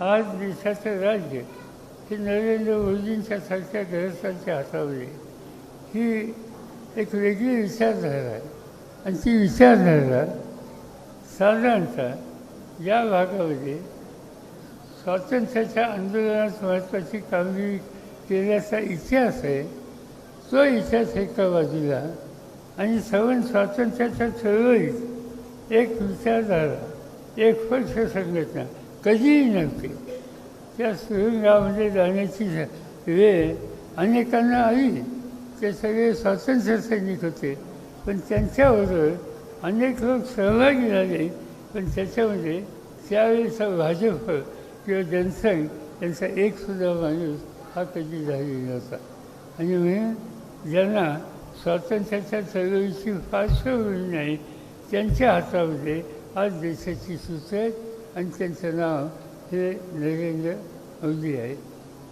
आज देशाचं राज्य हे नरेंद्र मोदींच्या सारख्या ग्रस्तांच्या ही एक वेगळी विचारधारा आहे आणि ती विचारधारा साधारणतः या भागामध्ये स्वातंत्र्याच्या आंदोलनात महत्त्वाची कामगिरी केल्याचा इतिहास आहे. तो इतिहास एका बाजूला आणि सवन स्वातंत्र्याच्या चळवळीत एक विचारधारा एक पक्ष संघटना कधीही नव्हती त्या सुरंगामध्ये जाण्याची वेळ अनेकांना आली. ते सगळे स्वातंत्र्य सैनिक होते. पण त्यांच्याबरोबर अनेक लोक सहभागी झाले. पण त्याच्यामध्ये त्यावेळेचा भाजप किंवा जनसंघ यांचा एकसुद्धा माणूस हा कधी झालेला नव्हता. आणि म्हणून ज्यांना स्वातंत्र्याच्या चळवळीची पार्श्वभूमी नाही त्यांच्या हातामध्ये आज देशाची सूत्र आणि त्यांचं नाव हे नरेंद्र मोदी आहे.